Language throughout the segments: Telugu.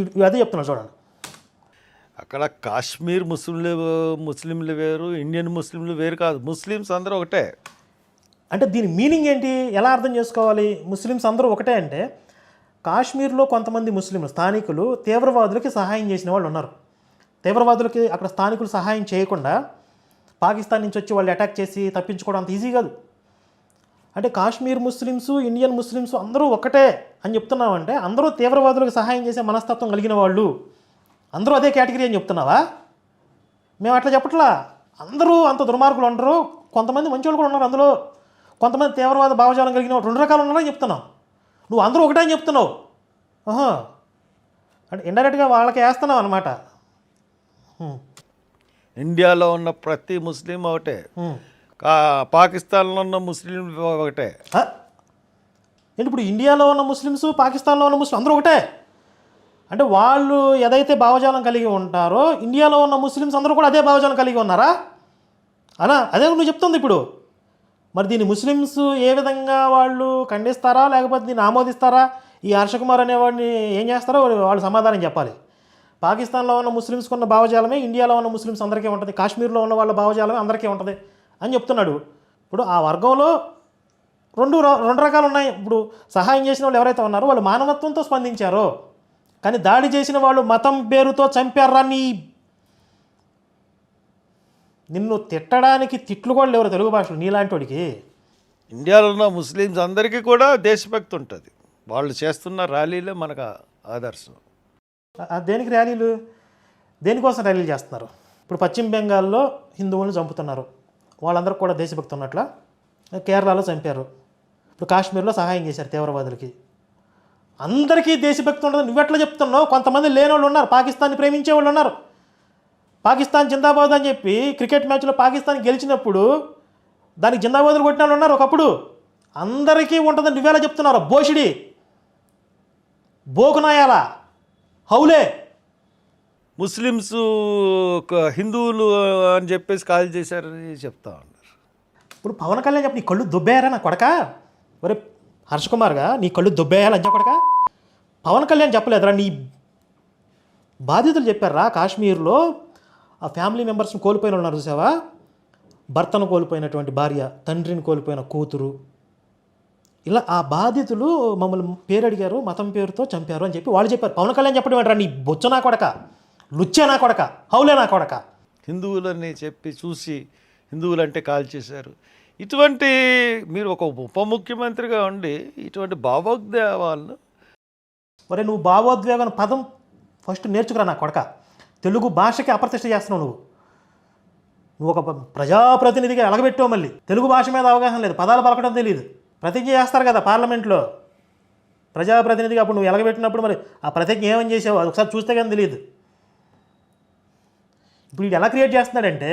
అదే చెప్తున్నా చూడండి. అక్కడ కాశ్మీర్ ముస్లింలు ముస్లింలు వేరు ఇండియన్ ముస్లింలు వేరు కాదు. ముస్లిమ్స్ అందరూ ఒకటే. అంటే దీని మీనింగ్ ఏంటి? ఎలా అర్థం చేసుకోవాలి? ముస్లిమ్స్ అందరూ ఒకటే అంటే కాశ్మీర్లో కొంతమంది ముస్లింలు స్థానికులు తీవ్రవాదులకి సహాయం చేసిన వాళ్ళు ఉన్నారు. తీవ్రవాదులకి అక్కడ స్థానికులు సహాయం చేయకుండా పాకిస్తాన్ నుంచి వచ్చి వాళ్ళు అటాక్ చేసి తప్పించుకోవడం అంత ఈజీ కాదు. అంటే కాశ్మీర్ ముస్లిమ్స్ ఇండియన్ ముస్లిమ్స్ అందరూ ఒకటే అని చెప్తున్నామంటే అందరూ తీవ్రవాదులకు సహాయం చేసే మనస్తత్వం కలిగిన వాళ్ళు అందరూ అదే కేటగిరీ అని చెప్తున్నావా? మేము అట్లా చెప్పట్లా. అందరూ అంత దుర్మార్గులు ఉండరు. కొంతమంది మంచోళ్ళు కూడా ఉన్నారు అందులో. కొంతమంది తీవ్రవాద భావజాలం కలిగిన రెండు రకాలు ఉన్నారని చెప్తున్నావు నువ్వు అందరూ ఒకటే అని చెప్తున్నావు. ఆహా. అంటే ఇండైరెక్ట్గా వాళ్ళకి వేస్తున్నావు అనమాట ఇండియాలో ఉన్న ప్రతి ముస్లిం ఒకటే. పాకిస్తాన్లో ఉన్న ముస్లిం ఒకటే. ఏంటి ఇప్పుడు ఇండియాలో ఉన్న ముస్లిమ్స్ పాకిస్తాన్లో ఉన్న ముస్లిం అందరూ ఒకటే? అంటే వాళ్ళు ఏదైతే భావజాలం కలిగి ఉంటారో ఇండియాలో ఉన్న ముస్లిమ్స్ అందరూ కూడా అదే భావజాలం కలిగి ఉన్నారా? అనా అదే నువ్వు చెప్తుంది ఇప్పుడు. మరి దీన్ని ముస్లిమ్స్ ఏ విధంగా వాళ్ళు ఖండిస్తారా లేకపోతే దీన్ని ఆమోదిస్తారా? ఈ హర్షకుమార్ అనేవాడిని ఏం చేస్తారో వాళ్ళు సమాధానం చెప్పాలి. పాకిస్తాన్లో ఉన్న ముస్లిమ్స్కి ఉన్న భావజాలమే ఇండియాలో ఉన్న ముస్లిమ్స్ అందరికీ ఉంటుంది. కాశ్మీర్లో ఉన్న వాళ్ళ భావజాలమే అందరికీ ఉంటుంది. అని చెప్తున్నాడు. ఇప్పుడు ఆ వర్గంలో రెండు రెండు రకాలు ఉన్నాయి ఇప్పుడు సహాయం చేసిన వాళ్ళు ఎవరైతే ఉన్నారో వాళ్ళు మానవత్వంతో స్పందించారో. కానీ దాడి చేసిన వాళ్ళు మతం పేరుతో చంపారా నీ? నిన్ను తిట్టడానికి తిట్లు కూడా లేవు తెలుగు భాషలో నీలాంటి వాడికి. ఇండియాలో ఉన్న ముస్లిమ్స్ అందరికీ కూడా దేశభక్తి ఉంటుంది. వాళ్ళు చేస్తున్న ర్యాలీలే మనకు ఆదర్శం. దేనికి ర్యాలీలు? దేనికోసం ర్యాలీలు చేస్తున్నారు? ఇప్పుడు పశ్చిమ బెంగాల్లో హిందువులను చంపుతున్నారు. వాళ్ళందరూ కూడా దేశభక్తి ఉన్నట్ల కేరళలో చంపారు. ఇప్పుడు కాశ్మీర్లో సహాయం చేశారు తీవ్రవాదులకి. అందరికీ దేశభక్తి ఉండదు. నువ్వెట్లా చెప్తున్నావు? కొంతమంది లేని వాళ్ళు ఉన్నారు. పాకిస్తాన్ని ప్రేమించే వాళ్ళు ఉన్నారు. పాకిస్తాన్ జిందాబాద్ అని చెప్పి క్రికెట్ మ్యాచ్లో పాకిస్తాన్ గెలిచినప్పుడు దానికి జిందాబాదులు కొట్టిన వాళ్ళు ఉన్నారు ఒకప్పుడు. అందరికీ ఉంటుందని నువ్వేలా చెప్తున్నారు బోషిడి. బోకునాయాల. హౌలే. ముస్లిమ్స్ హిందువులు అని చెప్పేసి కాల్ చేశారని చెప్తా ఉన్నారు. ఇప్పుడు పవన్ కళ్యాణ్ చెప్పి నీ కళ్ళు దుబ్బేయారా నా కొడక? ఒరే హర్ష కుమార్గా నీ కళ్ళు దుబ్బేయాలి లంచ కొడక? పవన్ కళ్యాణ్ చెప్పలేదురా నీ బాధితులు చెప్పారా కాశ్మీర్లో? ఆ ఫ్యామిలీ మెంబర్స్ని కోల్పోయిన ఉన్నారు చూసావా? భర్తను కోల్పోయినటువంటి భార్య తండ్రిని కోల్పోయిన కూతురు. ఇలా ఆ బాధితులు మమ్మల్ని పేరు అడిగారు మతం పేరుతో చంపారు అని చెప్పి వాళ్ళు చెప్పారు. పవన్ కళ్యాణ్ చెప్పడం ఏంట్రా నీ బొచ్చ నా కొడక? లుచ్చే నా కొడక? హౌలే నా కొడక? హిందువులని చెప్పి చూసి హిందువులంటే కాల్ చేశారు. ఇటువంటి మీరు ఒక ఉప ముఖ్యమంత్రిగా ఉండి ఇటువంటి భావోద్వేగాలను ఒరే నువ్వు భావోద్వేగం పదం ఫస్ట్ నేర్చుకురా నా కొడక. తెలుగు భాషకి అప్రతిష్ట చేస్తున్నావు నువ్వు. నువ్వు ఒక ప్రజాప్రతినిధిగా ఎలగబెట్టావు మళ్ళీ. తెలుగు భాష మీద అవగాహన లేదు. పదాలు పలకడం తెలియదు. ప్రతిజ్ఞ చేస్తారు కదా పార్లమెంట్లో. ప్రజాప్రతినిధిగా అప్పుడు నువ్వు ఎలగబెట్టినప్పుడు మరి ఆ ప్రతిజ్ఞ ఏమని చేసావు? అది ఒకసారి చూస్తే కానీ తెలియదు. ఇప్పుడు వీడు ఎలా క్రియేట్ చేస్తున్నాడంటే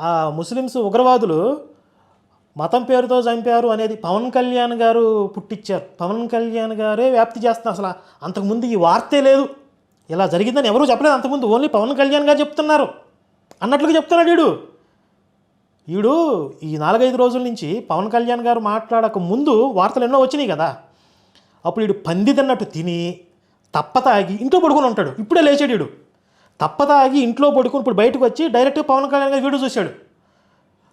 ఆ ముస్లిమ్స్ ఉగ్రవాదులు మతం పేరుతో చంపారు అనేది పవన్ కళ్యాణ్ గారు పుట్టించారు పవన్ కళ్యాణ్ గారే వ్యాప్తి చేస్తున్నారు. అసలు అంతకుముందు ఈ వార్తే లేదు. ఇలా జరిగిందని ఎవరూ చెప్పలేదు. అంతకుముందు ఓన్లీ పవన్ కళ్యాణ్ గారు చెప్తున్నారు. అన్నట్లుగా చెప్తున్నాడు వీడు వీడు ఈ నాలుగైదు రోజుల నుంచి పవన్ కళ్యాణ్ గారు మాట్లాడక ముందు వార్తలు ఎన్నో వచ్చినాయి కదా. అప్పుడు వీడు పంది తిన్నట్టు తిని తప్ప తాగి ఇంట్లో పడుకొని ఉంటాడు. ఇప్పుడే లేచాడు వీడు తప్పదాగి ఇంట్లో పడుకుని ఇప్పుడు బయటకు వచ్చి డైరెక్ట్గా పవన్ కళ్యాణ్ గారు వీడియో చూశాడు.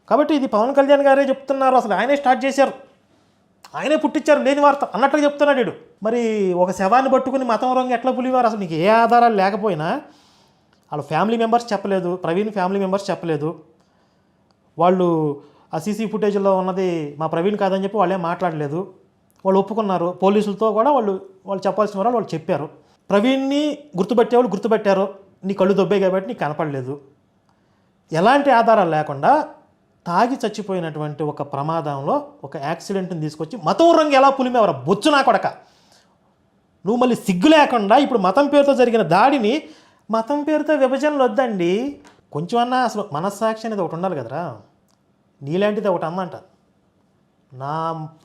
కాబట్టి ఇది పవన్ కళ్యాణ్ గారే చెప్తున్నారు. అసలు ఆయనే స్టార్ట్ చేశారు. ఆయనే పుట్టించారు. లేని వార్త అన్నట్టుగా చెప్తున్నాడు వీడు. మరి ఒక శవాన్ని పట్టుకుని మతం రంగు ఎట్లా పులివారు? అసలు నీకు ఏ ఆధారాలు లేకపోయినా వాళ్ళ ఫ్యామిలీ మెంబర్స్ చెప్పలేదు. ప్రవీణ్ ఫ్యామిలీ మెంబర్స్ చెప్పలేదు. వాళ్ళు ఆ సీసీ ఫుటేజ్లో ఉన్నది మా ప్రవీణ్ కాదని చెప్పి వాళ్ళేం మాట్లాడలేదు. వాళ్ళు ఒప్పుకున్నారు. పోలీసులతో కూడా వాళ్ళు వాళ్ళు చెప్పాల్సిన వాళ్ళు వాళ్ళు చెప్పారు. ప్రవీణ్ని గుర్తుపెట్టే వాళ్ళు గుర్తుపెట్టారు. నీ కళ్ళు దొబ్బాయి కాబట్టి నీకు కనపడలేదు. ఎలాంటి ఆధారాలు లేకుండా తాగి చచ్చిపోయినటువంటి ఒక ప్రమాదంలో ఒక యాక్సిడెంట్ని తీసుకొచ్చి మతం రంగు ఎలా పులిమేవరా? బొచ్చు నా కొడక. నువ్వు మళ్ళీ సిగ్గు లేకుండా ఇప్పుడు మతం పేరుతో జరిగిన దాడిని మతం పేరుతో విభజనలు వద్దండి. కొంచెం అన్నా అసలు మనస్సాక్షి అనేది ఒకటి ఉండాలి కదరా. నీలాంటిది ఒకటి అందంట నా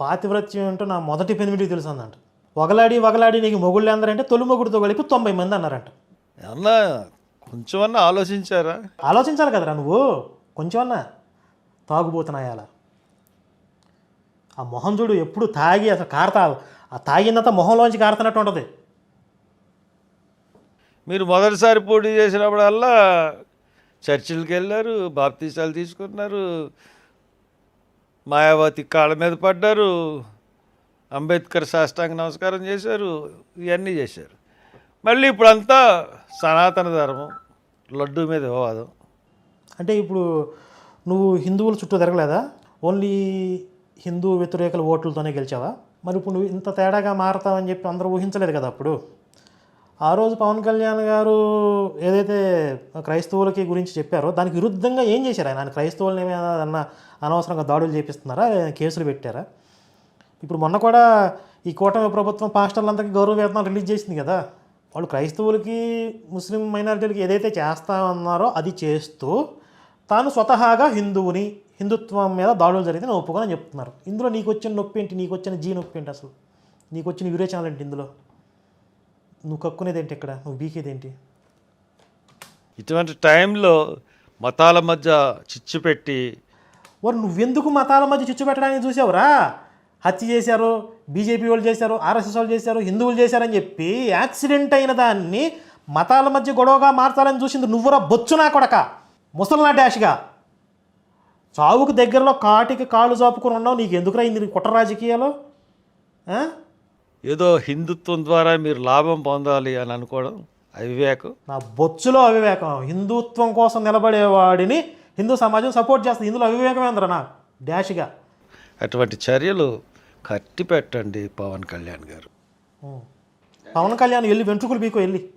పాతివ్రత్యం ఏంటో నా మొదటి పెనిమిటికి తెలుసు అందంట వగలాడి వగలాడి నీకు మొగుళ్ళు అందరంటే తొలి మొగుడితో కలిపి తొంభై మంది అన్నారంట. ఏమన్నా కొంచెమన్నా ఆలోచించారా? ఆలోచించాలి కదరా నువ్వు. కొంచెమన్నా తాగుబోతున్నాయాల. ఆ మొహం చూడు ఎప్పుడు తాగి అసలు కారతా ఆ తాగిందంతా మొహంలోంచి కారుతున్నట్టు ఉంటుంది. మీరు మొదటిసారి పోటీ చేసినప్పుడల్లా చర్చిలకు వెళ్ళారు బాప్తీసాలు తీసుకున్నారు మాయావతి కాళ్ళ మీద పడ్డారు అంబేద్కర్ సాష్టాంగ నమస్కారం చేశారు ఇవన్నీ చేశారు. మళ్ళీ ఇప్పుడంతా సనాతన ధర్మం లడ్డు మీద వివాదం. అంటే ఇప్పుడు నువ్వు హిందువుల చుట్టూ తిరగలేదా? ఓన్లీ హిందూ వ్యతిరేకల ఓట్లతోనే గెలిచావా? మరి ఇప్పుడు నువ్వు ఇంత తేడాగా మారతావని చెప్పి అందరూ ఊహించలేదు కదా అప్పుడు? ఆ రోజు పవన్ కళ్యాణ్ గారు ఏదైతే క్రైస్తవులకి గురించి చెప్పారో దానికి విరుద్ధంగా ఏం చేశారు ఆయన? ఆయన క్రైస్తవులని ఏమైనా అనవసరంగా దాడులు చేపిస్తున్నారా? కేసులు పెట్టారా? ఇప్పుడు మొన్న కూడా ఈ కూటమి ప్రభుత్వం పాస్టర్లందరికీ గౌరవ వేతనాలు రిలీజ్ చేసింది కదా. వాళ్ళు క్రైస్తవులకి ముస్లిం మైనారిటీలకి ఏదైతే చేస్తామన్నారో అది చేస్తూ తాను స్వతహాగా హిందువుని హిందుత్వం మీద దాడులు జరిగితే నేను ఒప్పుకొని చెప్తున్నారు. ఇందులో నీకు వచ్చిన నొప్పి ఏంటి? నీకు వచ్చిన జీ నొప్పి ఏంటి అసలు? నీకు వచ్చిన విరేచనాలు ఏంటి ఇందులో? నువ్వు కక్కునేది ఏంటి ఇక్కడ? నువ్వు బీకేది ఏంటి? ఇటువంటి టైంలో మతాల మధ్య చిచ్చు పెట్టి వారు నువ్వెందుకు మతాల మధ్య చిచ్చు పెట్టడానికి చూసావురా? హత్య చేశారు బీజేపీ వాళ్ళు చేశారు ఆర్ఎస్ఎస్ వాళ్ళు చేశారు హిందువులు చేశారని చెప్పి యాక్సిడెంట్ అయిన దాన్ని మతాల మధ్య గొడవగా మార్చాలని చూసింది నువ్వురా బొచ్చునా కొడక ముసల్నా డాష్గా. చావుకు దగ్గరలో కాటికి కాళ్ళు చాపుకొని ఉన్నావు నీకు ఎందుకురా ఇంది కుట్ర రాజకీయాలు? ఏదో హిందుత్వం ద్వారా మీరు లాభం పొందాలి అని అనుకోవడం అవివేకం. నా బొచ్చులో అవివేకం. హిందుత్వం కోసం నిలబడేవాడిని హిందూ సమాజం సపోర్ట్ చేస్తుంది. ఇందులో అవివేకమేంద్ర నా డాష్గా. అటువంటి చర్యలు కట్టి పెట్టండి పవన్ కళ్యాణ్ గారు. పవన్ కళ్యాణ్ వెళ్ళి వెంట్రుకలు బీకో వెళ్ళి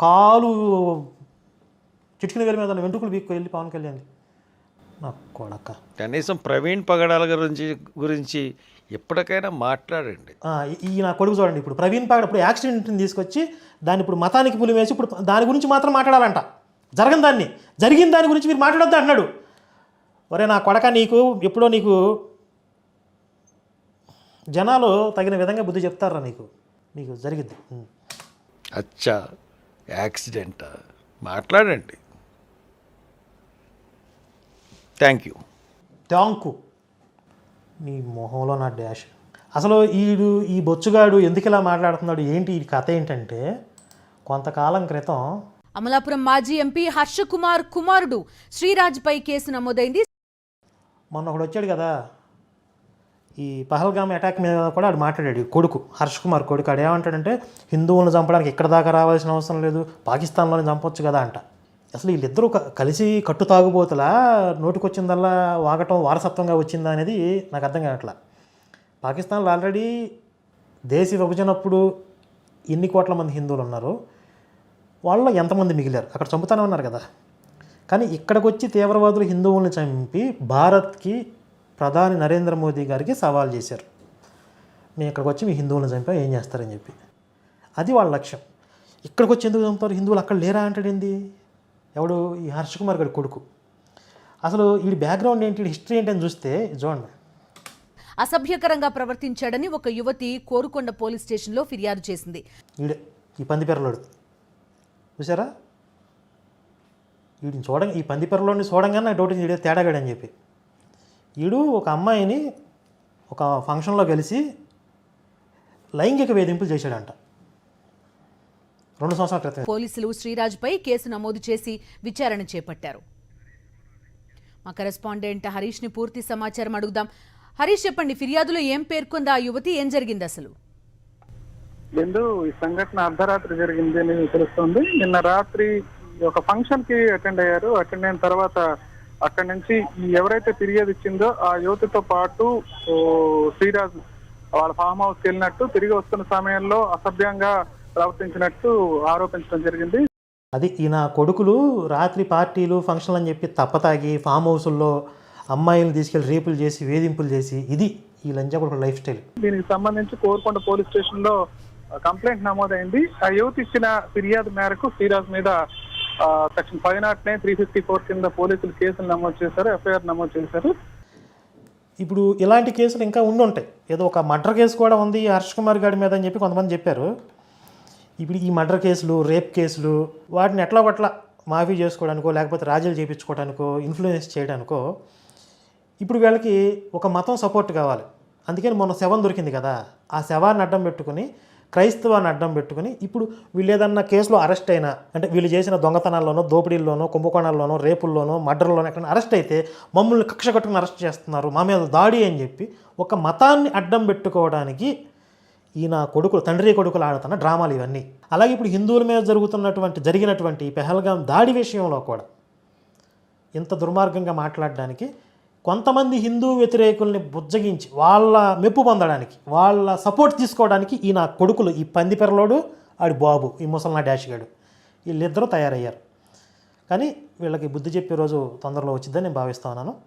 కాలు చిటికిన వేల మీద వెంట్రుకలు బీక్కో వెళ్ళి పవన్ కళ్యాణ్. నా కొడక. కనీసం ప్రవీణ్ పగడాల గురించి గురించి ఎప్పటికైనా మాట్లాడండి. ఈ- నా కొడుకు చూడండి ఇప్పుడు. ప్రవీణ్ పాగడ్ ఇప్పుడు యాక్సిడెంట్ని తీసుకొచ్చి దాన్ని ఇప్పుడు మతానికి పులి వేసి ఇప్పుడు దాని గురించి మాత్రం మాట్లాడాలంట. జరగని దాన్ని. జరిగిన దాని గురించి మీరు మాట్లాడొద్దు అంటున్నాడు. ఒరే నా కొడక నీకు ఎప్పుడో నీకు జనాలు తగిన విధంగా బుద్ధి చెప్తారా నీకు? నీకు జరిగిద్ది ఉం. అచ్చా యాక్సిడెంట్? మాట్లాడండి. Thank you. ట్యాంకు నీ మొహంలో నా డాష్. అసలు ఈడు ఈ బొచ్చుగాడు ఎందుకు ఇలా మాట్లాడుతున్నాడు? ఏంటి ఈ కథ ఏంటంటే కొంతకాలం క్రితం అమలాపురం మాజీ ఎంపీ హర్షకుమార్ కుమారుడు శ్రీరాజ్పై కేసు నమోదైంది. మొన్న ఒకడు వచ్చాడు కదా ఈ పహల్గామ్ అటాక్ మీద కూడా ఆడు మాట్లాడాడు. కొడుకు హర్ష్ కుమార్ కొడుకు. ఆడు ఏమంటాడంటే హిందువులను చంపడానికి ఇక్కడ దాకా రావాల్సిన అవసరం లేదు పాకిస్తాన్లోనే చంపొచ్చు కదా అంట. అసలు వీళ్ళిద్దరూ కలిసి కట్టు తాగుబోతులా నోటికొచ్చిందల్లా వాగటం వారసత్వంగా వచ్చిందా అనేది నాకు అర్థం కావట్లా. పాకిస్తాన్లో ఆల్రెడీ దేశ విభజనప్పుడు ఎన్ని కోట్ల మంది హిందువులు ఉన్నారు వాళ్ళలో ఎంతమంది మిగిలారు? అక్కడ చంపుతానే ఉన్నారు కదా. కానీ ఇక్కడికి వచ్చి తీవ్రవాదులు హిందువుల్ని చంపి భారత్కి ప్రధాని నరేంద్ర మోదీ గారికి సవాల్ చేశారు. మేము ఇక్కడికి వచ్చి మీ హిందువులను చంపా ఏం చేస్తారని చెప్పి. అది వాళ్ళ లక్ష్యం. ఇక్కడికి వచ్చి ఎందుకు చంపుతారు? హిందువులు అక్కడ లేరా? అంటాడేంది ఎవడు? ఈ హర్ష కుమార్ గారి కొడుకు. అసలు ఈ బ్యాక్గ్రౌండ్ ఏంటి? హిస్టరీ ఏంటి అని చూస్తే చూడండి. అసభ్యకరంగా ప్రవర్తించాడని ఒక యువతి కోరుకొండ పోలీస్ స్టేషన్లో ఫిర్యాదు చేసింది. ఈడే ఈ పందిపెరలోడు చూసారా వీడిని చూడ ఈ పందిపెరలోని చూడంగానే నాకు డౌట్ వీడే తేడాగాడని చెప్పి. వీడు ఒక అమ్మాయిని ఒక ఫంక్షన్లో కలిసి లైంగిక వేధింపులు చేశాడంట. రెండు సంవత్సరాల క్రితం పోలీసులు శ్రీరాజ్పై కేసు నమోదు చేసి విచారణ చేపట్టారు. మా కరెస్పాండెంట్ హరీష్ని పూర్తి సమాచారం అడుగుదాం. హరీష్ చెప్పండి ఫిర్యాదులో ఏం పేర్కొంది? ఆ యువతి ఏం జరిగింది అసలు? బిందు ఈ సంఘటన అర్ధరాత్రి జరిగింది అని తెలుస్తుంది. నిన్న రాత్రి ఒక ఫంక్షన్కి అటెండ్ అయ్యారు. అటెండ్ అయిన తర్వాత అక్కడి నుంచి ఎవరైతే ఫిర్యాదు ఇచ్చిందో ఆ యువతితో పాటు శ్రీరాజ్ వాళ్ళ ఫామ్ హౌస్కి వెళ్ళినట్టు తిరిగి వస్తున్న సమయంలో అసభ్యంగా ప్రవర్తించినట్టు ఆరోపించడం జరిగింది. అది ఈ నా కొడుకులు రాత్రి పార్టీలు ఫంక్షన్లు అని చెప్పి తప్పతాగి ఫామ్ హౌసుల్లో అమ్మాయిలను తీసుకెళ్ళి రేపులు చేసి వేధింపులు చేసి ఇది ఈ లంజా కొడుకు లైఫ్ స్టైల్ దీనికి సంబంధించి కోరుకొండ పోలీస్ స్టేషన్లో కంప్లైంట్ నమోదైంది. ఆ యువతి ఇచ్చిన ఫిర్యాదు మేరకు శ్రీరాజ్ మీద section five nought nine three fifty four కింద పోలీసులు కేసులు నమోదు చేశారు ఎఫ్ఐఆర్ నమోదు చేశారు. ఇప్పుడు ఇలాంటి కేసులు ఇంకా ఉండి ఉంటాయి. ఏదో ఒక మర్డర్ కేసు కూడా ఉంది ఈ హర్ష్ కుమార్ గారి మీద అని చెప్పి కొంతమంది చెప్పారు. ఇప్పుడు ఈ మర్డర్ కేసులు రేప్ కేసులు వాటిని ఎట్లా ఒకట్లా మాఫీ చేసుకోవడానికో లేకపోతే రాజీలు చేయించుకోవడానికో ఇన్ఫ్లుయెన్స్ చేయడానికో ఇప్పుడు వీళ్ళకి ఒక మతం సపోర్ట్ కావాలి. అందుకని మొన్న శవం దొరికింది కదా. ఆ శవాన్ని అడ్డం పెట్టుకుని క్రైస్తవాన్ని అడ్డం పెట్టుకుని ఇప్పుడు వీళ్ళు ఏదన్నా కేసులో అరెస్ట్ అయినా అంటే వీళ్ళు చేసిన దొంగతనాల్లోనో దోపిడీల్లోనో కుంభకోణాల్లోనో రేపుల్లోనో మర్డర్లోనో ఎక్కడ అరెస్ట్ అయితే మమ్మల్ని కక్ష కట్టుకుని అరెస్ట్ చేస్తున్నారు మా మీద దాడి అని చెప్పి ఒక మతాన్ని అడ్డం పెట్టుకోవడానికి ఈయన కొడుకులు తండ్రి కొడుకులు ఆడుతున్న డ్రామాలు ఇవన్నీ. అలాగే ఇప్పుడు హిందువుల మీద జరుగుతున్నటువంటి జరిగినటువంటి ఈ పెహల్గాం దాడి విషయంలో కూడా ఇంత దుర్మార్గంగా మాట్లాడడానికి కొంతమంది హిందూ వ్యతిరేకుల్ని బుజ్జగించి వాళ్ళ మెప్పు పొందడానికి వాళ్ళ సపోర్ట్ తీసుకోవడానికి ఈ నా కొడుకులు ఈ పందిపెరలోడు ఆడి బాబు ఈ ముసల్నా డాష్ గాడు వీళ్ళిద్దరూ తయారయ్యారు. కానీ వీళ్ళకి బుద్ధి చెప్పే రోజు తొందరలో వచ్చిందని నేను భావిస్తా ఉన్నాను.